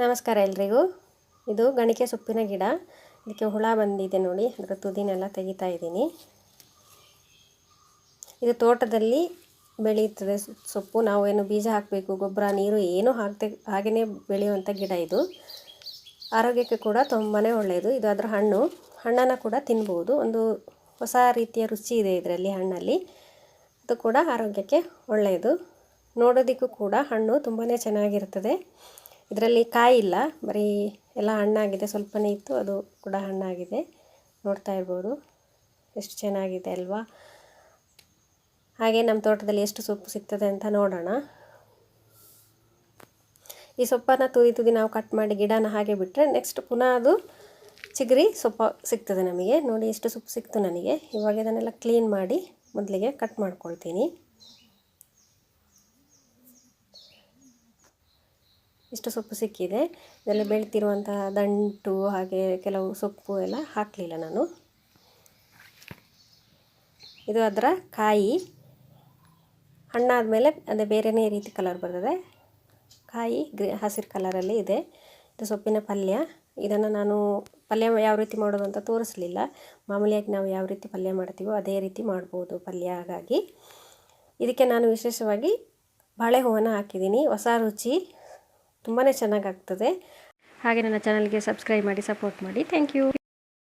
ನಮಸ್ಕಾರ ಎಲ್ರಿಗೂ. ಇದು ಗಣಿಕೆ ಸೊಪ್ಪಿನ ಗಿಡ. ಇದಕ್ಕೆ ಹುಳ ಬಂದಿದೆ ನೋಡಿ. ಅದರ ತುದಿನೆಲ್ಲ ತೆಗಿತಾ ಇದ್ದೀನಿ. ಇದು ತೋಟದಲ್ಲಿ ಬೆಳೆಯುತ್ತದೆ ಸೊಪ್ಪು. ನಾವು ಏನು ಬೀಜ ಹಾಕಬೇಕು, ಗೊಬ್ಬರ, ನೀರು ಏನೂ ಹಾಕ್ತೆ ಹಾಗೆಯೇ ಬೆಳೆಯುವಂಥ ಗಿಡ ಇದು. ಆರೋಗ್ಯಕ್ಕೆ ಕೂಡ ತುಂಬಾ ಒಳ್ಳೆಯದು. ಇದು ಅದರ ಹಣ್ಣು. ಹಣ್ಣನ್ನು ಕೂಡ ತಿನ್ಬೋದು. ಒಂದು ಹೊಸ ರೀತಿಯ ರುಚಿ ಇದೆ ಇದರಲ್ಲಿ ಹಣ್ಣಲ್ಲಿ. ಅದು ಕೂಡ ಆರೋಗ್ಯಕ್ಕೆ ಒಳ್ಳೆಯದು. ನೋಡೋದಕ್ಕೂ ಕೂಡ ಹಣ್ಣು ತುಂಬಾ ಚೆನ್ನಾಗಿರ್ತದೆ ಇದರಲ್ಲಿ ಕಾಯಿ ಇಲ್ಲ, ಬರೀ ಎಲ್ಲ ಹಣ್ಣಾಗಿದೆ, ಸ್ವಲ್ಪನೇ ಇತ್ತು, ಅದು ಕೂಡ ಹಣ್ಣಾಗಿದೆ. ನೋಡ್ತಾ ಇರ್ಬೋದು, ಎಷ್ಟು ಚೆನ್ನಾಗಿದೆ ಅಲ್ವಾ? ಹಾಗೆ ನಮ್ಮ ತೋಟದಲ್ಲಿ ಎಷ್ಟು ಸೊಪ್ಪು ಸಿಗ್ತದೆ ಅಂತ ನೋಡೋಣ. ಈ ಸೊಪ್ಪನ್ನು ತುದಿ ತುದಿ ನಾವು ಕಟ್ ಮಾಡಿ ಗಿಡನ ಹಾಗೆ ಬಿಟ್ಟರೆ ನೆಕ್ಸ್ಟ್ ಪುನಃ ಅದು ಚಿಗರಿ ಸೊಪ್ಪು ಸಿಗ್ತದೆ ನಮಗೆ. ನೋಡಿ, ಎಷ್ಟು ಸೊಪ್ಪು ಸಿಕ್ತು ನನಗೆ. ಇವಾಗ ಇದನ್ನೆಲ್ಲ ಕ್ಲೀನ್ ಮಾಡಿ ಮೊದಲಿಗೆ ಕಟ್ ಮಾಡ್ಕೊಳ್ತೀನಿ. ಇಷ್ಟು ಸೊಪ್ಪು ಸಿಕ್ಕಿದೆ. ಇದರಲ್ಲಿ ಬೆಳ್ತಿರುವಂತಹ ದಂಟು, ಹಾಗೆ ಕೆಲವು ಸೊಪ್ಪು ಎಲ್ಲ ಹಾಕಲಿಲ್ಲ ನಾನು. ಇದು ಅದರ ಕಾಯಿ. ಹಣ್ಣಾದ ಮೇಲೆ ಅದೇ ಬೇರೆಯೇ ರೀತಿ ಕಲರ್ ಬರ್ತದೆ. ಕಾಯಿ ಗ್ರೀ, ಹಸಿರು ಕಲರಲ್ಲಿ ಇದೆ. ಇದು ಸೊಪ್ಪಿನ ಪಲ್ಯ. ಇದನ್ನು ನಾನು ಪಲ್ಯ ಯಾವ ರೀತಿ ಮಾಡೋದು ಅಂತ ತೋರಿಸಲಿಲ್ಲ. ಮಾಮೂಲಿಯಾಗಿ ನಾವು ಯಾವ ರೀತಿ ಪಲ್ಯ ಮಾಡ್ತೀವೋ ಅದೇ ರೀತಿ ಮಾಡ್ಬೋದು ಪಲ್ಯ ಹಾಗಾಗಿ. ಇದಕ್ಕೆ ನಾನು ವಿಶೇಷವಾಗಿ ಬಾಳೆ ಹೂವನ್ನು ಹಾಕಿದ್ದೀನಿ. ಹೊಸ ರುಚಿ. ತುಂಬಾ ಚೆನ್ನಾಗಾಗ್ತದೆ ಹಾಗೆ ನನ್ನ ಚಾನಲ್ಗೆ ಸಬ್ಸ್ಕ್ರೈಬ್ ಮಾಡಿ ಸಪೋರ್ಟ್ ಮಾಡಿ. Thank you